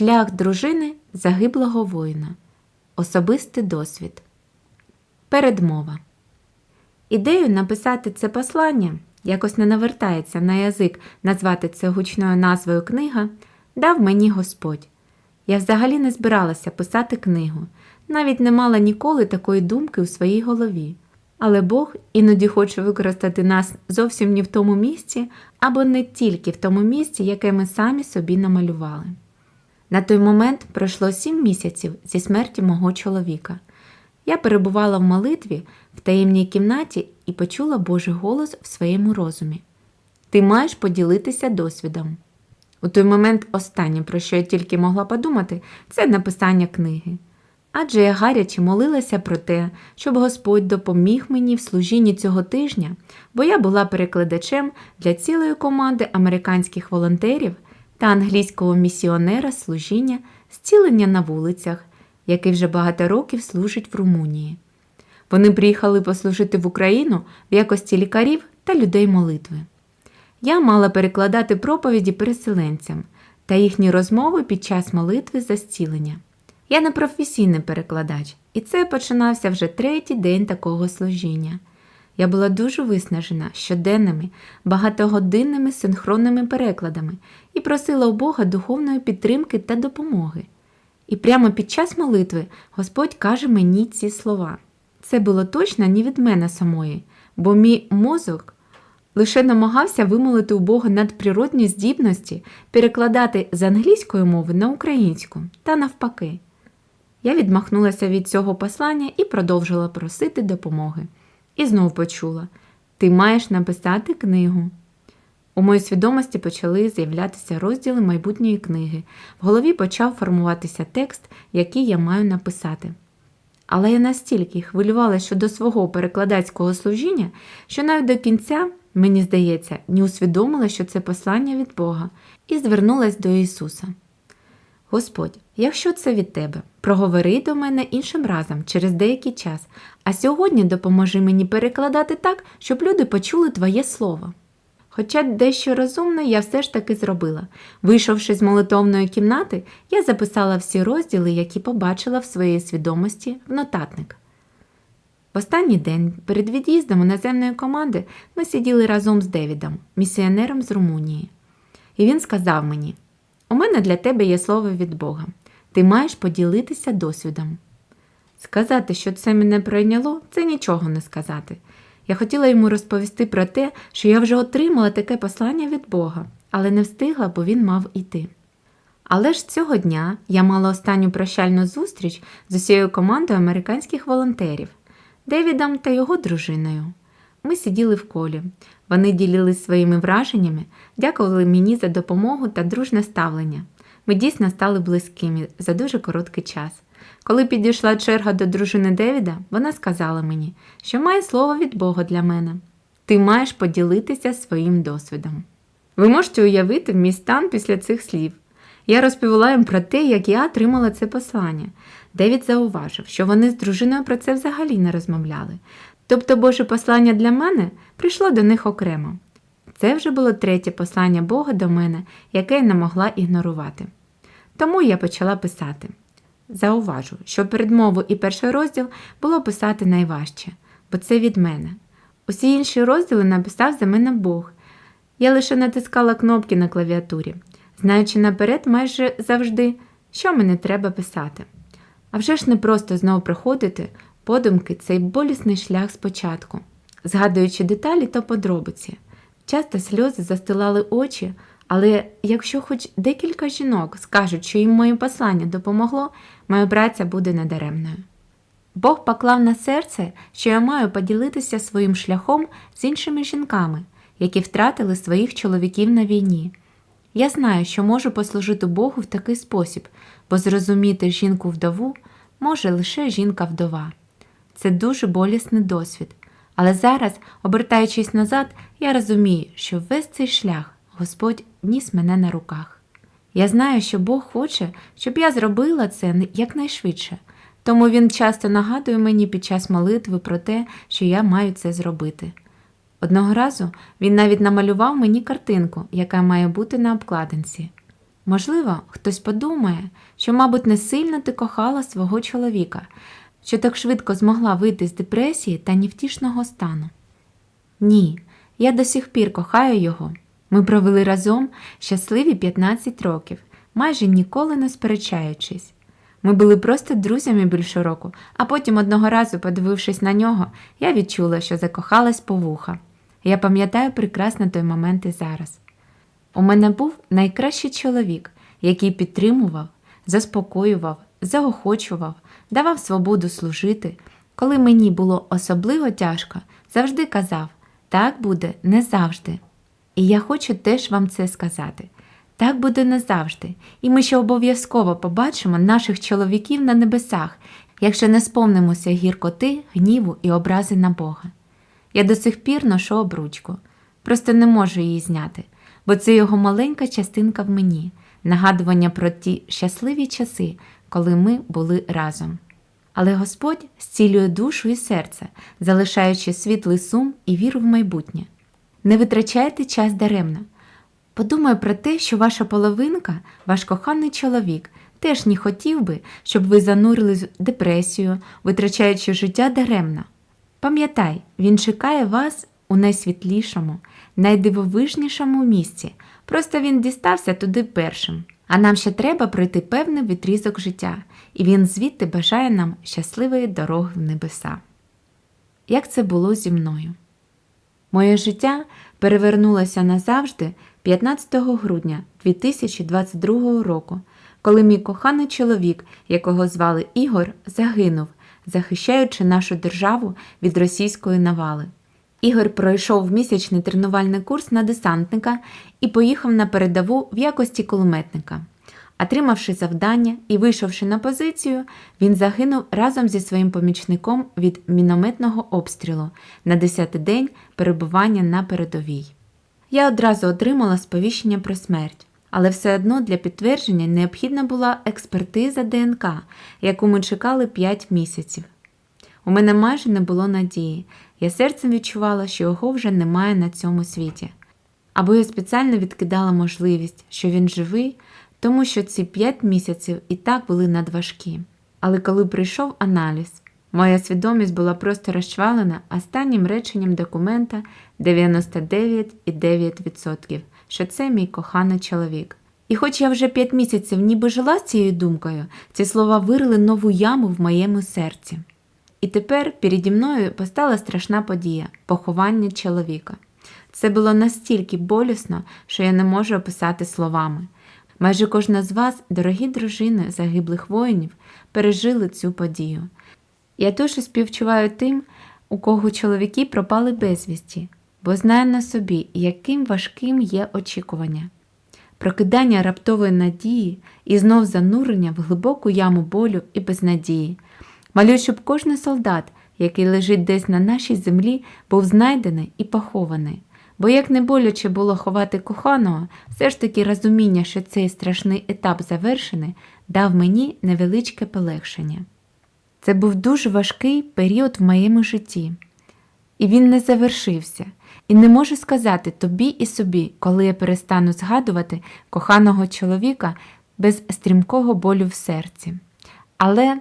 Шлях дружини загиблого воїна. Особистий досвід. Передмова. Ідею написати це послання, якось не навертається на язик назвати це гучною назвою книга, дав мені Господь. Я взагалі не збиралася писати книгу, навіть не мала ніколи такої думки у своїй голові. Але Бог іноді хоче використати нас зовсім не в тому місці, або не тільки в тому місці, яке ми самі собі намалювали. На той момент пройшло сім місяців зі смерті мого чоловіка. Я перебувала в молитві в таємній кімнаті і почула Божий голос в своєму розумі. Ти маєш поділитися досвідом. У той момент останнє, про що я тільки могла подумати, це написання книги. Адже я гаряче молилася про те, щоб Господь допоміг мені в служінні цього тижня, бо я була перекладачем для цілої команди американських волонтерів та англійського місіонера служіння зцілення на вулицях, який вже багато років служить в Румунії. Вони приїхали послужити в Україну в якості лікарів та людей молитви. Я мала перекладати проповіді переселенцям та їхні розмови під час молитви за зцілення. Я не професійний перекладач, і це починався вже третій день такого служіння. Я була дуже виснажена щоденними, багатогодинними синхронними перекладами і просила у Бога духовної підтримки та допомоги. І прямо під час молитви Господь каже мені ці слова. Це було точно не від мене самої, бо мій мозок лише намагався вимолити у Бога надприродні здібності перекладати з англійської мови на українську та навпаки. Я відмахнулася від цього послання і продовжила просити допомоги. І знов почула: Ти маєш написати книгу. У моїй свідомості почали з'являтися розділи майбутньої книги. В голові почав формуватися текст, який я маю написати. Але я настільки хвилювалася щодо свого перекладацького служіння, що навіть до кінця, мені здається, не усвідомила, що це послання від Бога, і звернулась до Ісуса. Господь, якщо це від Тебе, проговори до мене іншим разом через деякий час, а сьогодні допоможи мені перекладати так, щоб люди почули Твоє Слово. Хоча дещо розумне я все ж таки зробила. Вийшовши з молитовної кімнати, я записала всі розділи, які побачила в своїй свідомості в нотатник. В останній день перед від'їздом іноземної команди ми сиділи разом з Девідом, місіонером з Румунії. І він сказав мені: У мене для тебе є слово від Бога. Ти маєш поділитися досвідом. Сказати, що це мене пройняло, це нічого не сказати. Я хотіла йому розповісти про те, що я вже отримала таке послання від Бога, але не встигла, бо він мав іти. Але ж цього дня я мала останню прощальну зустріч з усією командою американських волонтерів, Девідом та його дружиною. Ми сиділи в колі. Вони ділились своїми враженнями, дякували мені за допомогу та дружне ставлення. Ми дійсно стали близькими за дуже короткий час. Коли підійшла черга до дружини Девіда, вона сказала мені, що має слово від Бога для мене. Ти маєш поділитися своїм досвідом. Ви можете уявити мій стан після цих слів. Я розповіла їм про те, як я отримала це послання. Девід зауважив, що вони з дружиною про це взагалі не розмовляли. Тобто Боже послання для мене прийшло до них окремо. Це вже було третє послання Бога до мене, яке я не могла ігнорувати. Тому я почала писати. Зауважу, що передмову і перший розділ було писати найважче, бо це від мене. Усі інші розділи написав за мене Бог. Я лише натискала кнопки на клавіатурі, знаючи наперед майже завжди, що мені треба писати. А вже ж не просто знов проходити подумки цей болісний шлях спочатку, згадуючи деталі та подробиці. Часто сльози застилали очі, але якщо хоч декілька жінок скажуть, що їм моє послання допомогло, моя праця буде недаремною. Бог поклав на серце, що я маю поділитися своїм шляхом з іншими жінками, які втратили своїх чоловіків на війні. Я знаю, що можу послужити Богу в такий спосіб, бо зрозуміти жінку вдову може лише жінка-вдова. Це дуже болісний досвід, але зараз, обертаючись назад, я розумію, що весь цей шлях Господь ніс мене на руках. Я знаю, що Бог хоче, щоб я зробила це якнайшвидше, тому Він часто нагадує мені під час молитви про те, що я маю це зробити. Одного разу він навіть намалював мені картинку, яка має бути на обкладинці. Можливо, хтось подумає, що, мабуть, не сильно ти кохала свого чоловіка, що так швидко змогла вийти з депресії та невтішного стану. Ні, я до сих пір кохаю його. Ми провели разом щасливі 15 років, майже ніколи не сперечаючись. Ми були просто друзями більше року, а потім одного разу, подивившись на нього, я відчула, що закохалась по вуха. Я пам'ятаю прекрасно той момент і зараз. У мене був найкращий чоловік, який підтримував, заспокоював, заохочував, давав свободу служити. Коли мені було особливо тяжко, завжди казав: так буде не завжди. І я хочу теж вам це сказати. Так буде не завжди, і ми ще обов'язково побачимо наших чоловіків на небесах, якщо не сповнимося гіркоти, гніву і образи на Бога. Я до сих пір ношу обручку, просто не можу її зняти, бо це його маленька частинка в мені, нагадування про ті щасливі часи, коли ми були разом. Але Господь зцілює душу і серце, залишаючи світлий сум і віру в майбутнє. Не витрачайте час даремно. Подумай про те, що ваша половинка, ваш коханий чоловік, теж не хотів би, щоб ви занурились в депресію, витрачаючи життя даремно. Пам'ятай, він чекає вас у найсвітлішому, найдивовижнішому місці. Просто він дістався туди першим. А нам ще треба пройти певний відрізок життя, і він звідти бажає нам щасливої дороги в небеса. Як це було зі мною? Моє життя перевернулося назавжди 15 грудня 2022 року, коли мій коханий чоловік, якого звали Ігор, загинув, захищаючи нашу державу від російської навали. Ігор пройшов місячний тренувальний курс на десантника і поїхав на передову в якості кулеметника. Отримавши завдання і вийшовши на позицію, він загинув разом зі своїм помічником від мінометного обстрілу на 10-й день перебування на передовій. Я одразу отримала сповіщення про смерть, але все одно для підтвердження необхідна була експертиза ДНК, яку ми чекали 5 місяців. У мене майже не було надії, я серцем відчувала, що його вже немає на цьому світі. Або я спеціально відкидала можливість, що він живий, тому що ці 5 місяців і так були надважкі. Але коли прийшов аналіз, моя свідомість була просто розчвалена останнім реченням документа 99,9%, що це мій коханий чоловік. І хоч я вже 5 місяців ніби жила з цією думкою, ці слова вирили нову яму в моєму серці. І тепер переді мною постала страшна подія поховання чоловіка. Це було настільки болісно, що я не можу описати словами. Майже кожна з вас, дорогі дружини загиблих воїнів, пережили цю подію. Я дуже співчуваю тим, у кого чоловіки пропали безвісті, бо знаю на собі, яким важким є очікування. Прокидання раптової надії і знов занурення в глибоку яму болю і безнадії. Малюю, щоб кожен солдат, який лежить десь на нашій землі, був знайдений і похований. Бо як не боляче було ховати коханого, все ж таки розуміння, що цей страшний етап завершений, дав мені невеличке полегшення. Це був дуже важкий період в моєму житті, і він не завершився, і не можу сказати тобі і собі, коли я перестану згадувати коханого чоловіка без стрімкого болю в серці. Але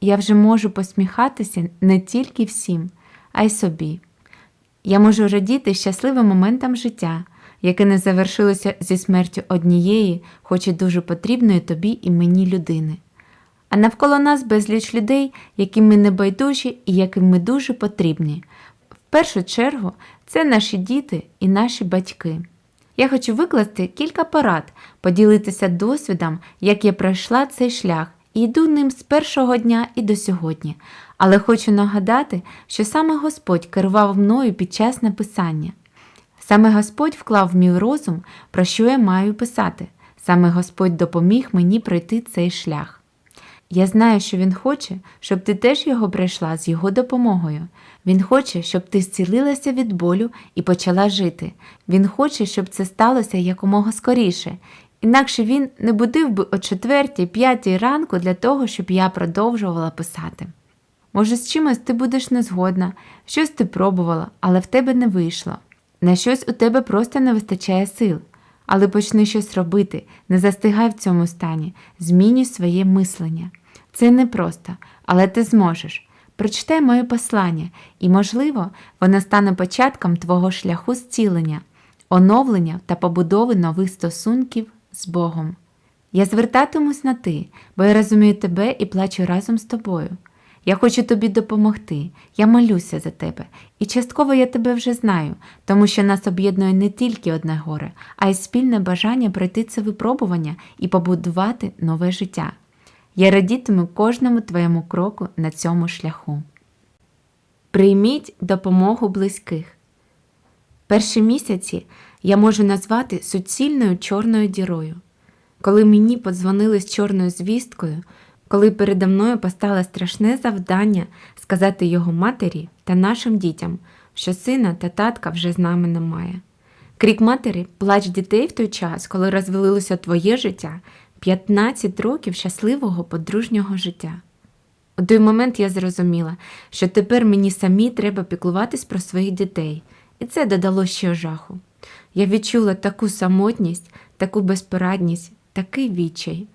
я вже можу посміхатися не тільки всім, а й собі. Я можу радіти щасливим моментам життя, яке не завершилося зі смертю однієї, хоч і дуже потрібної тобі і мені людини. А навколо нас безліч людей, яким ми не байдужі і яким ми дуже потрібні. В першу чергу це наші діти і наші батьки. Я хочу викласти кілька порад, поділитися досвідом, як я пройшла цей шлях, і йду ним з першого дня і до сьогодні, але хочу нагадати, що саме Господь керував мною під час написання. Саме Господь вклав в мій розум, про що я маю писати, саме Господь допоміг мені пройти цей шлях. Я знаю, що Він хоче, щоб ти теж його пройшла з його допомогою. Він хоче, щоб ти зцілилася від болю і почала жити. Він хоче, щоб це сталося якомога скоріше, інакше він не будив би о четвертій, п'ятій ранку для того, щоб я продовжувала писати. Може, з чимось ти будеш незгодна, щось ти пробувала, але в тебе не вийшло. На щось у тебе просто не вистачає сил. Але почни щось робити, не застигай в цьому стані, змінюй своє мислення. Це непросто, але ти зможеш. Прочитай моє послання, і, можливо, воно стане початком твого шляху зцілення, оновлення та побудови нових стосунків з Богом. Я звертатимусь на ти, бо я розумію тебе і плачу разом з тобою. Я хочу тобі допомогти, я молюся за тебе, і частково я тебе вже знаю, тому що нас об'єднує не тільки одне горе, а й спільне бажання пройти це випробування і побудувати нове життя. Я радітиму кожному твоєму кроку на цьому шляху. Прийміть допомогу близьких. Перші місяці я можу назвати суцільною чорною дірою. Коли мені подзвонили з чорною звісткою, коли передо мною постало страшне завдання сказати його матері та нашим дітям, що сина та татка вже з нами немає. Крік матері, плач дітей в той час, коли розвалилося твоє життя, 15 років щасливого подружнього життя. У той момент я зрозуміла, що тепер мені самі треба піклуватись про своїх дітей, і це додало ще жаху. Я відчула таку самотність, таку безпорадність, такий відчай.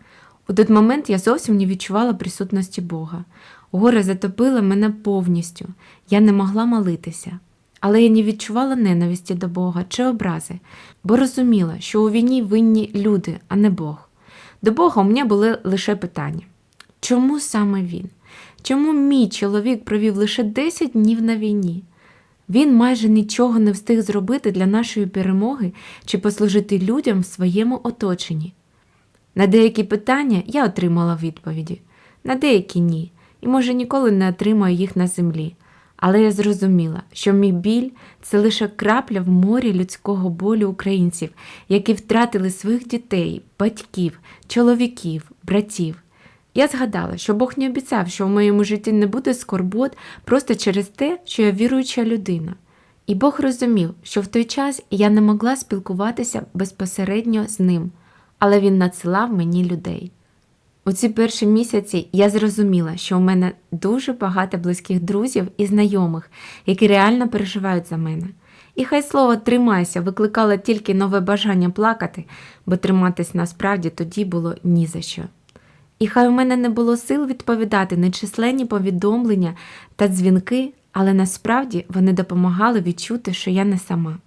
У той момент я зовсім не відчувала присутності Бога. Горе затопило мене повністю, я не могла молитися. Але я не відчувала ненависті до Бога чи образи, бо розуміла, що у війні винні люди, а не Бог. До Бога у мене були лише питання: чому саме він? Чому мій чоловік провів лише 10 днів на війні? Він майже нічого не встиг зробити для нашої перемоги чи послужити людям в своєму оточенні. На деякі питання я отримала відповіді, на деякі ні, і, може, ніколи не отримаю їх на землі. Але я зрозуміла, що мій біль це лише крапля в морі людського болю українців, які втратили своїх дітей, батьків, чоловіків, братів. Я згадала, що Бог не обіцяв, що в моєму житті не буде скорбот просто через те, що я віруюча людина. І Бог розумів, що в той час я не могла спілкуватися безпосередньо з ним, але Він надсилав мені людей. У ці перші місяці я зрозуміла, що у мене дуже багато близьких друзів і знайомих, які реально переживають за мене. І хай слово тримайся викликало тільки нове бажання плакати, бо триматись насправді тоді було ні за що. І хай у мене не було сил відповідати на численні повідомлення та дзвінки, але насправді вони допомагали відчути, що я не сама.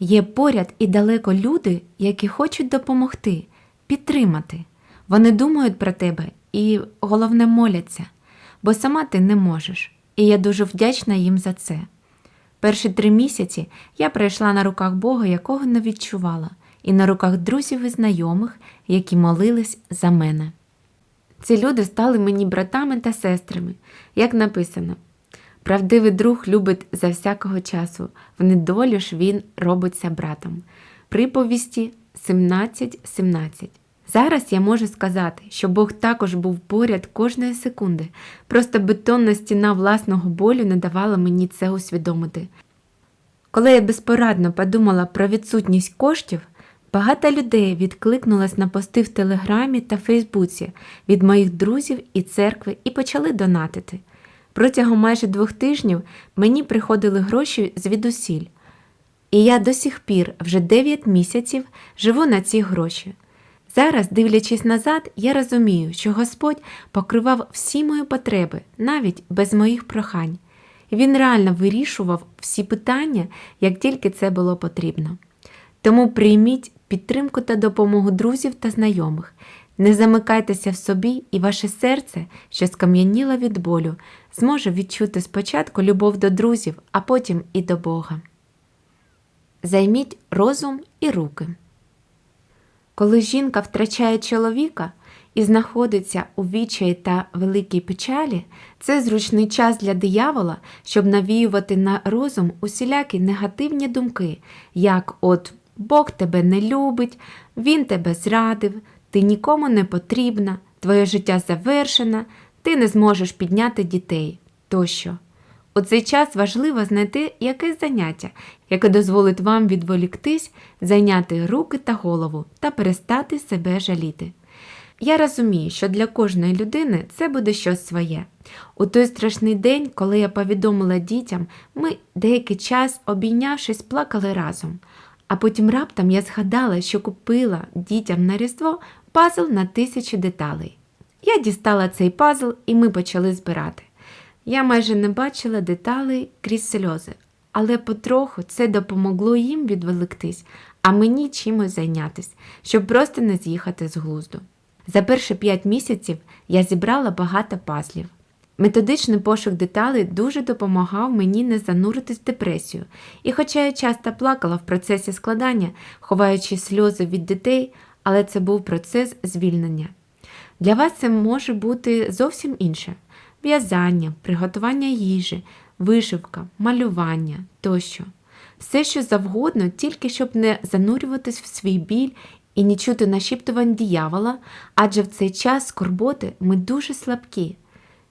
Є поряд і далеко люди, які хочуть допомогти, підтримати. Вони думають про тебе і, головне, моляться, бо сама ти не можеш, і я дуже вдячна їм за це. Перші три місяці я пройшла на руках Бога, якого не відчувала, і на руках друзів і знайомих, які молились за мене. Ці люди стали мені братами та сестрами, як написано. Правдивий друг любить за всякого часу, в недолю ж він робиться братом. Приповісті 17.17. 17. Зараз я можу сказати, що Бог також був поряд кожної секунди, просто бетонна стіна власного болю не давала мені це усвідомити. Коли я безпорадно подумала про відсутність коштів, багато людей відкликнулось на пости в Телеграмі та Фейсбуці від моїх друзів і церкви і почали донатити. Протягом майже двох тижнів мені приходили гроші звідусіль. І я до сих пір вже 9 місяців живу на ці гроші. Зараз, дивлячись назад, я розумію, що Господь покривав всі мої потреби, навіть без моїх прохань. Він реально вирішував всі питання, як тільки це було потрібно. Тому прийміть підтримку та допомогу друзів та знайомих. Не замикайтеся в собі, і ваше серце, що скам'яніло від болю, зможе відчути спочатку любов до друзів, а потім і до Бога. Займіть розум і руки. Коли жінка втрачає чоловіка і знаходиться у відчаї та великій печалі, це зручний час для диявола, щоб навіювати на розум усілякі негативні думки, як от Бог тебе не любить, Він тебе зрадив, ти нікому не потрібна, твоє життя завершено, ти не зможеш підняти дітей тощо. У цей час важливо знайти якесь заняття, яке дозволить вам відволіктись, зайняти руки та голову та перестати себе жаліти. Я розумію, що для кожної людини це буде щось своє. У той страшний день, коли я повідомила дітям, ми деякий час, обійнявшись, плакали разом. А потім раптом я згадала, що купила дітям на Різдво пазл на тисячу деталей. Я дістала цей пазл і ми почали збирати. Я майже не бачила деталей крізь сльози, але потроху це допомогло їм відволіктись, а мені чимось зайнятись, щоб просто не з'їхати з глузду. За перші п'ять місяців я зібрала багато пазлів. Методичний пошук деталей дуже допомагав мені не зануритись в депресію, і хоча я часто плакала в процесі складання, ховаючи сльози від дітей, але це був процес звільнення. Для вас це може бути зовсім інше: в'язання, приготування їжі, вишивка, малювання тощо. Все, що завгодно, тільки щоб не занурюватись в свій біль і не чути нашіптувань диявола, адже в цей час скорботи ми дуже слабкі.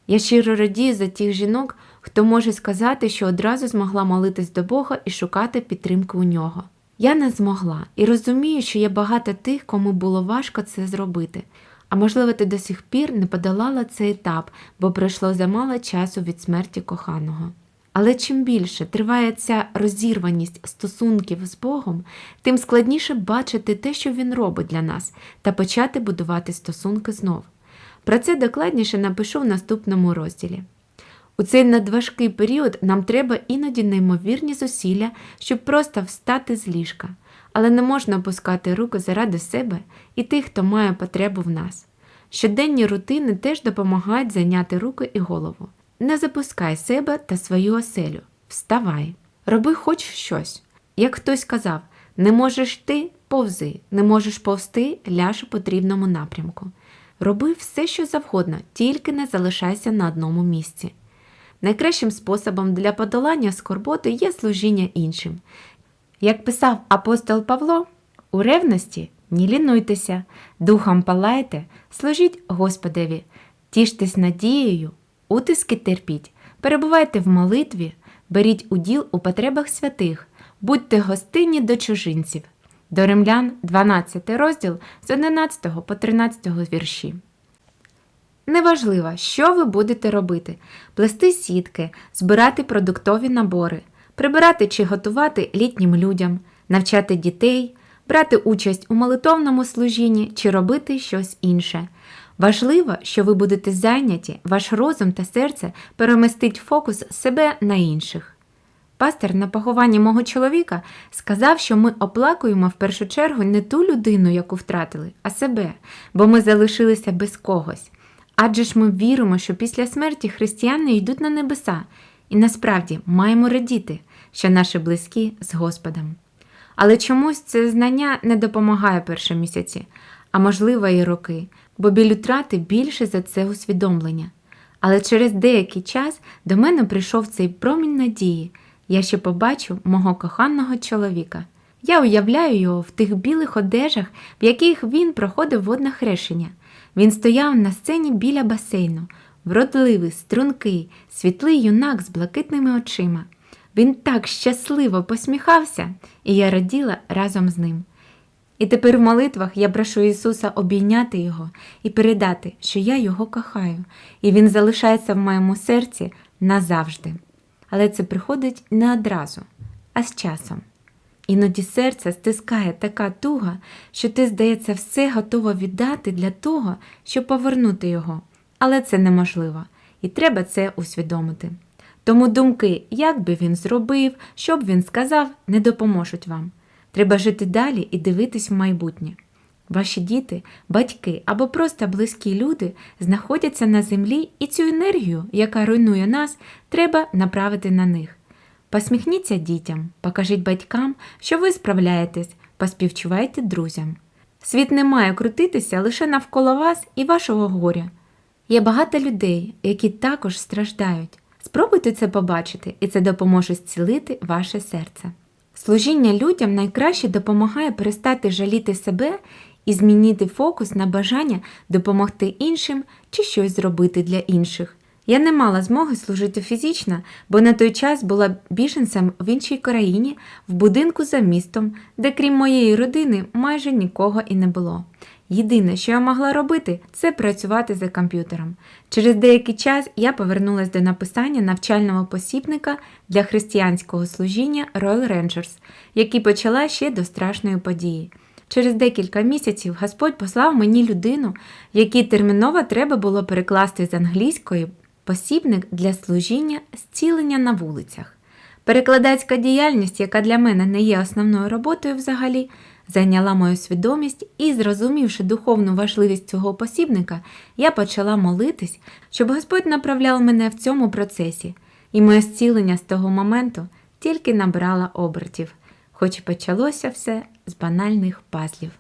Я щиро радію за тих жінок, хто може сказати, що одразу змогла молитись до Бога і шукати підтримки у нього. Я не змогла і розумію, що є багато тих, кому було важко це зробити. А можливо, ти до сих пір не подолала цей етап, бо пройшло замало часу від смерті коханого. Але чим більше триває ця розірваність стосунків з Богом, тим складніше бачити те, що Він робить для нас, та почати будувати стосунки знов. Про це докладніше напишу в наступному розділі. У цей надважкий період нам треба іноді неймовірні зусилля, щоб просто встати з ліжка, але не можна опускати руки заради себе і тих, хто має потребу в нас. Щоденні рутини теж допомагають зайняти руки і голову. Не запускай себе та свою оселю. Вставай. Роби хоч щось. Як хтось казав, не можеш ти повзи, не можеш повсти, ляж у потрібному напрямку. Роби все, що завгодно, тільки не залишайся на одному місці. Найкращим способом для подолання скорботи є служіння іншим. Як писав апостол Павло, у ревності не лінуйтеся, духом палайте, служіть Господеві, тіштесь надією, утиски терпіть, перебувайте в молитві, беріть уділ у потребах святих, будьте гостинні до чужинців. До римлян 12 розділ з 11 по 13 вірші. Неважливо, що ви будете робити: плести сітки, збирати продуктові набори, прибирати чи готувати літнім людям, навчати дітей, брати участь у молитовному служінні чи робити щось інше. Важливо, що ви будете зайняті, ваш розум та серце перемістить фокус себе на інших. Пастор на похованні мого чоловіка сказав, що ми оплакуємо в першу чергу не ту людину, яку втратили, а себе, бо ми залишилися без когось. Адже ж ми віримо, що після смерті християни йдуть на небеса, і насправді маємо радіти, що наші близькі з Господом. Але чомусь це знання не допомагає перші місяці, а можливо і роки, бо біль утрати більше за це усвідомлення. Але через деякий час до мене прийшов цей промінь надії. Я ще побачу мого коханого чоловіка. Я уявляю його в тих білих одежах, в яких він проходив водне хрещення. Він стояв на сцені біля басейну, вродливий, стрункий, світлий юнак з блакитними очима. Він так щасливо посміхався, і я раділа разом з ним. І тепер в молитвах я прошу Ісуса обійняти Його і передати, що я Його кохаю, і Він залишається в моєму серці назавжди. Але це приходить не одразу, а з часом. Іноді серце стискає така туга, що ти, здається, все готова віддати для того, щоб повернути його. Але це неможливо, і треба це усвідомити. Тому думки, як би він зробив, що б він сказав, не допоможуть вам. Треба жити далі і дивитись в майбутнє. Ваші діти, батьки або просто близькі люди знаходяться на землі, і цю енергію, яка руйнує нас, треба направити на них. Посміхніться дітям, покажіть батькам, що ви справляєтесь, поспівчувайте друзям. Світ не має крутитися лише навколо вас і вашого горя. Є багато людей, які також страждають. Спробуйте це побачити, і це допоможе зцілити ваше серце. Служіння людям найкраще допомагає перестати жаліти себе і змінити фокус на бажання допомогти іншим чи щось зробити для інших. Я не мала змоги служити фізично, бо на той час була біженцем в іншій країні, в будинку за містом, де крім моєї родини майже нікого і не було. Єдине, що я могла робити, це працювати за комп'ютером. Через деякий час я повернулася до написання навчального посібника для християнського служіння Royal Rangers, який почала ще до страшної події. Через декілька місяців Господь послав мені людину, якій терміново треба було перекласти з англійської посібник для служіння зцілення на вулицях. Перекладацька діяльність, яка для мене не є основною роботою взагалі, зайняла мою свідомість і, зрозумівши духовну важливість цього посібника, я почала молитись, щоб Господь направляв мене в цьому процесі, і моє зцілення з того моменту тільки набрало обертів, хоч і почалося все з банальних пазлів.